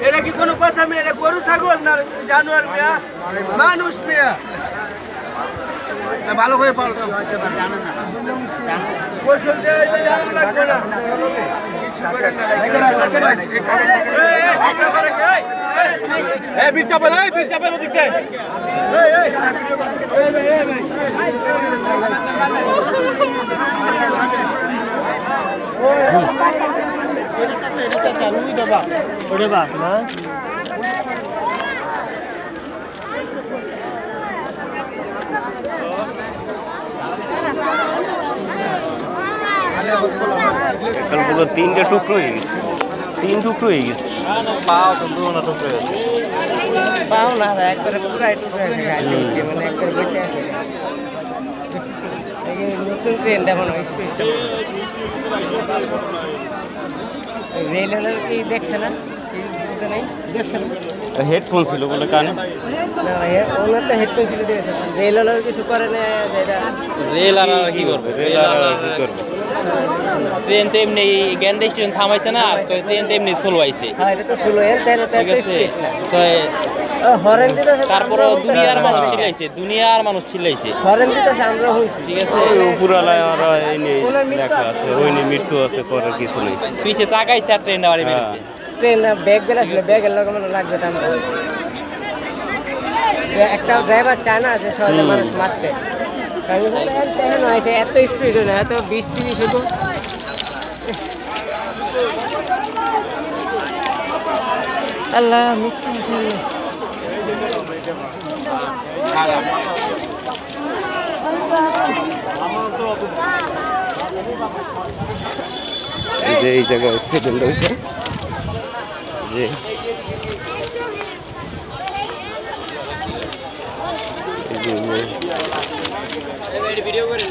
এটা কি কোনো কথা মেয়ে এটা গরু ছাগল না জানোয়ার মেয়া মানুষ মেয়া ভালো করে পাল্টা জানা না কিছু করে না এই, এই, ভিডিও করে কে? এই, বীর চাপেন, এই, বীর চাপেন ওদিক দিয়ে। ওরে বাপ না তিনটে টুকরো হয়ে গেছে তিন টুকরো হয়ে গেছে। পাও তো দুটো টুকরো হয়ে পাও না একবারে পুরাই টুকরা গাড়ি উঠছে মানে একবারে বসে আছে। নতুন ট্রেনটা মনে হয় স্পিডটা কি দেখছে না? কি দেখছে না? হেডফোন ছিল বলে কানে। ওনার তো হেডফোন ছিল রেল হলেও কিছু করে না রেল আর কি করবে? রেল আর আর কি করবে? ট্রেন তো এমনি জ্ঞান স্টেশন থামাইছে না তো ট্রেন তো এমনি চলবাইছে হ্যাঁ এটা তো স্লো এর হরেন দিতেছে তারপরে দুনিয়ার মানুষ হ্যাঁ। চিল্লাইছে দুনিয়ার মানুষ শুনছি। ঠিক আছে? উপরালায় আর এই নিয়ে লেখা আছে। ওই নিয়ে মৃত্যু আছে করার কিছু নেই। পিছে তাকাইছে আর ট্রেনটা বাড়ি হ্যাঁ। বেরিয়েছে ট্রেন ব্যাগ গেলে আসলে ব্যাগের লগে মানে লাগবে একটা ড্রাইভার চায় না যে সহজে মানুষ মারতে। এর এত স্পিড না এত বিশ তিরিশ শুধু আল্লাহ মৃত্যু মুসলমান। এই যে এই জায়গায় অ্যাক্সিডেন্ট হয়েছে যে এই যে- ভিডিও করেন